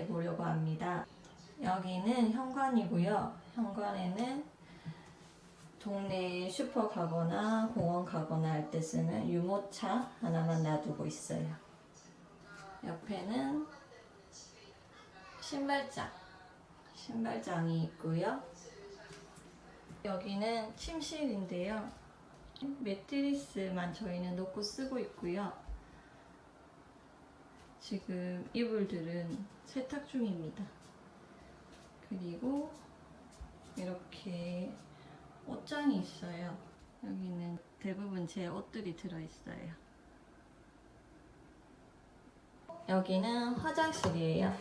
소개해 보려고 합니다. 여기는 현관이고요. 현관에는 동네 슈퍼 가거나 공원 가거나 할 때 쓰는 유모차 하나만 놔두고 있어요. 옆에는 신발장, 신발장이 있고요. 여기는 침실인데요. 매트리스만 저희는 놓고 쓰고 있고요. 지금 이불들은 세탁 중입니다. 그리고 이렇게 옷장이 있어요. 여기는 대부분 제 옷들이 들어있어요. 여기는 화장실이에요.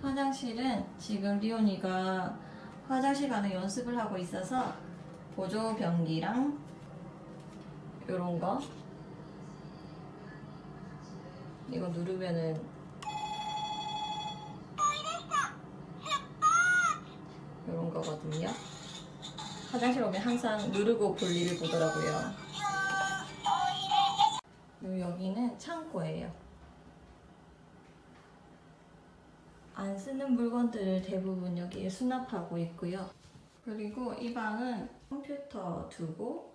화장실은 지금 리온이가 화장실 가는 연습을 하고 있어서 보조 변기랑 요런 거 이거 누르면은 요런 거거든요. 화장실 오면 항상 누르고 볼일을 보더라고요. 그리고 여기는 창고예요. 안 쓰는 물건들을 대부분 여기에 수납하고 있고요. 그리고 이 방은 컴퓨터 두고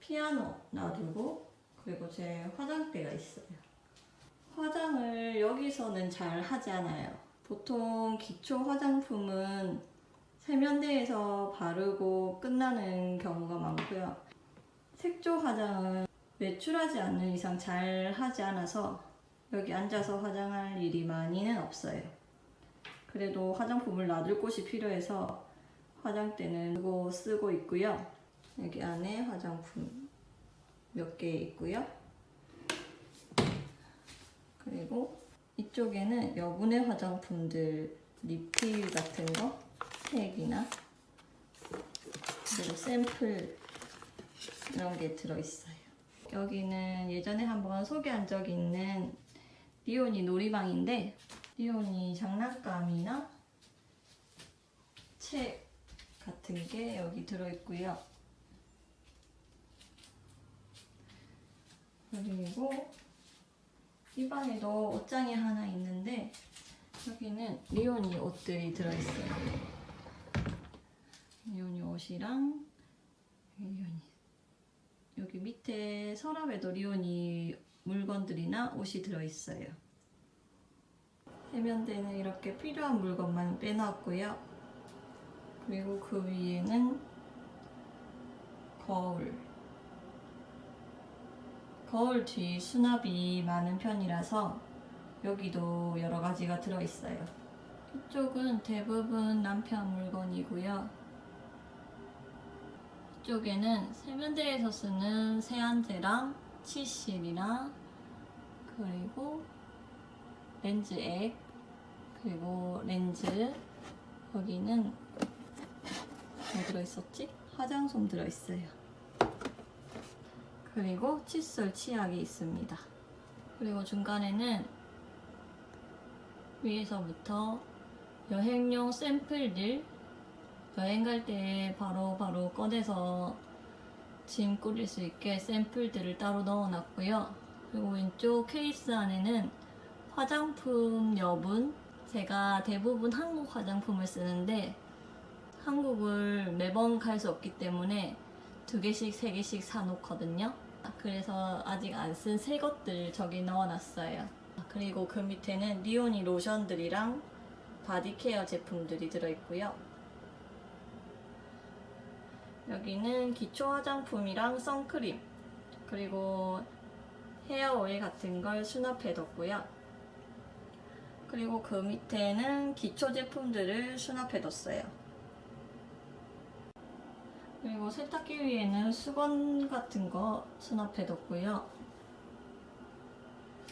피아노 놔두고 그리고 제 화장대가 있어요. 화장을 여기서는 잘 하지 않아요. 보통 기초 화장품은 세면대에서 바르고 끝나는 경우가 많고요. 색조 화장은 외출하지 않는 이상 잘 하지 않아서 여기 앉아서 화장할 일이 많이는 없어요. 그래도 화장품을 놔둘 곳이 필요해서 화장대는 쓰고 쓰고 있고요. 여기 안에 화장품 몇 개 있고요. 그리고 이쪽에는 여분의 화장품들 리필 같은 거 팩이나 그리고 샘플 이런 게 들어있어요. 여기는 예전에 한번 소개한 적이 있는 리온이 놀이방인데 리온이 장난감이나 책 같은 게 여기 들어있고요. 그리고 이 방에도 옷장이 하나 있는데 여기는 리온이 옷들이 들어있어요. 리온이 옷이랑 리온이 여기 밑에 서랍에도 리온이 물건들이나 옷이 들어있어요. 세면대는 이렇게 필요한 물건만 빼놨고요. 그리고 그 위에는 거울. 거울 뒤 수납이 많은 편이라서 여기도 여러 가지가 들어있어요. 이쪽은 대부분 남편 물건이고요. 이쪽에는 세면대에서 쓰는 세안제랑 치실이랑 그리고 렌즈액 그리고 렌즈 여기는 뭐 들어있었지? 화장솜 들어있어요. 그리고 칫솔 치약이 있습니다. 그리고 중간에는 위에서부터 여행용 샘플들 여행 갈때 바로 바로 꺼내서 짐 꾸릴 수 있게 샘플들을 따로 넣어놨고요. 그리고 왼쪽 케이스 안에는 화장품 여분 제가 대부분 한국 화장품을 쓰는데 한국을 매번 갈 수 없기 때문에 두 개씩 세 개씩 사놓거든요. 그래서 아직 안 쓴 새 것들 저기 넣어놨어요. 그리고 그 밑에는 리오니 로션들이랑 바디케어 제품들이 들어있고요. 여기는 기초 화장품이랑 선크림 그리고 헤어 오일 같은 걸 수납해뒀고요. 그리고 그 밑에는 기초 제품들을 수납해뒀어요. 그리고 세탁기 위에는 수건 같은 거 수납해 뒀고요.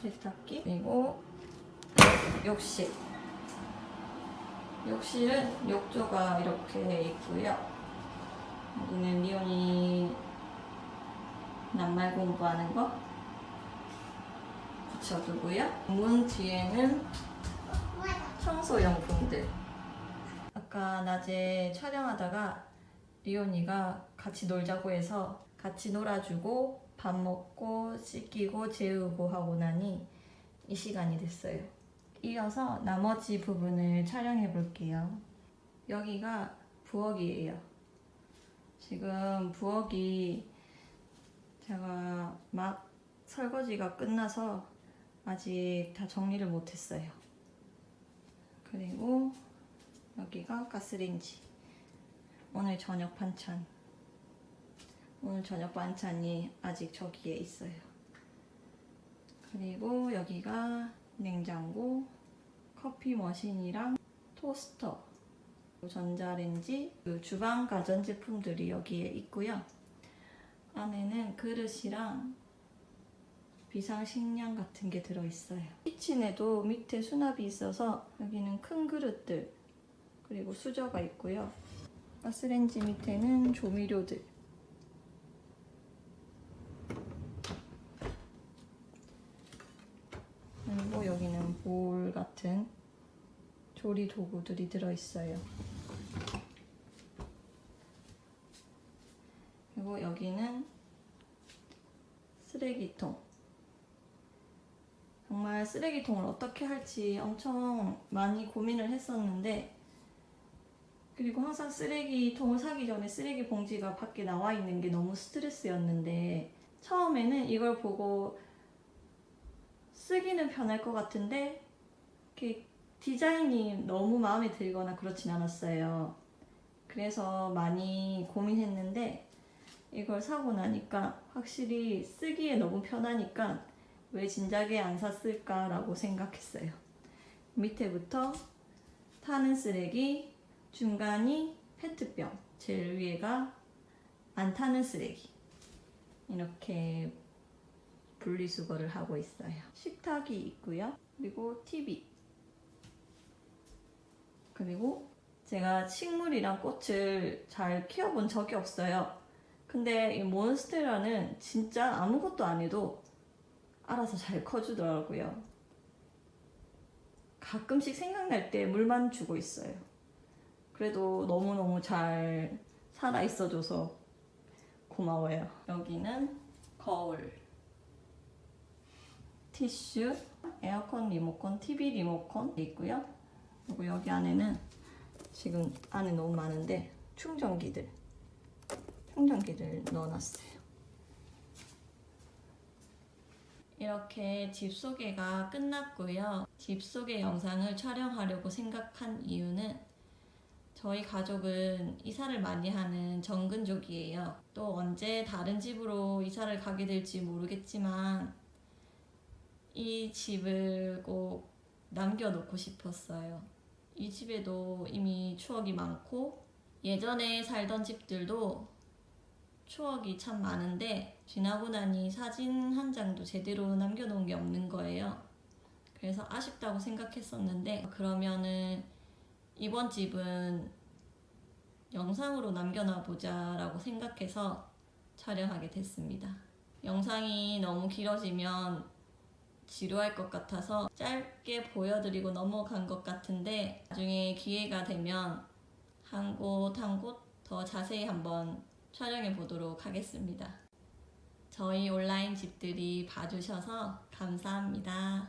세탁기 그리고 욕실 욕실은 욕조가 이렇게 있고요. 여기는 리온이 낱말 공부하는 거 붙여두고요. 문 뒤에는 청소용품들. 아까 낮에 촬영하다가 리온이가 같이 놀자고 해서 같이 놀아주고 밥 먹고 씻기고 재우고 하고 나니 이 시간이 됐어요. 이어서 나머지 부분을 촬영해 볼게요. 여기가 부엌이에요. 지금 부엌이 제가 막 설거지가 끝나서 아직 다 정리를 못했어요. 그리고 여기가 가스레인지. 오늘 저녁 반찬. 오늘 저녁 반찬이 아직 저기에 있어요. 그리고 여기가 냉장고, 커피 머신이랑 토스터, 전자레인지, 그 주방 가전제품들이 여기에 있고요. 안에는 그릇이랑 비상식량 같은 게 들어있어요. 키친에도 밑에 수납이 있어서 여기는 큰 그릇들 그리고 수저가 있고요. 가스레인지 밑에는 조미료들 그리고 여기는 볼 같은 조리 도구들이 들어있어요. 그리고 여기는 쓰레기통. 정말 쓰레기통을 어떻게 할지 엄청 많이 고민을 했었는데, 그리고 항상 쓰레기통을 사기 전에 쓰레기 봉지가 밖에 나와 있는 게 너무 스트레스였는데, 처음에는 이걸 보고 쓰기는 편할 것 같은데, 이렇게 디자인이 너무 마음에 들거나 그렇진 않았어요. 그래서 많이 고민했는데, 이걸 사고 나니까 확실히 쓰기에 너무 편하니까 왜 진작에 안 샀을까라고 생각했어요. 밑에부터 타는 쓰레기, 중간이 페트병, 제일 위에가 안 타는 쓰레기. 이렇게 분리수거를 하고 있어요. 식탁이 있고요. 그리고 TV. 그리고 제가 식물이랑 꽃을 잘 키워본 적이 없어요. 근데 이 몬스테라는 진짜 아무것도 안 해도 알아서 잘 커주더라고요. 가끔씩 생각날 때 물만 주고 있어요. 그래도 너무너무 잘 살아 있어줘서 고마워요. 여기는 거울, 티슈, 에어컨 리모컨, TV 리모컨 있고요. 그리고 여기 안에는 지금 안에 너무 많은데 충전기들, 충전기를 넣어놨어요. 이렇게 집 소개가 끝났고요. 집 소개 영상을 촬영하려고 생각한 이유는 저희 가족은 이사를 많이 하는 정근족이에요. 또 언제 다른 집으로 이사를 가게 될지 모르겠지만 이 집을 꼭 남겨놓고 싶었어요. 이 집에도 이미 추억이 많고 예전에 살던 집들도 추억이 참 많은데 지나고 나니 사진 한 장도 제대로 남겨놓은 게 없는 거예요. 그래서 아쉽다고 생각했었는데 그러면은 이번 집은 영상으로 남겨놔 보자라고 생각해서 촬영하게 됐습니다. 영상이 너무 길어지면 지루할 것 같아서 짧게 보여드리고 넘어간 것 같은데 나중에 기회가 되면 한 곳 한 곳 더 자세히 한번 촬영해 보도록 하겠습니다. 저희 온라인 집들이 봐주셔서 감사합니다.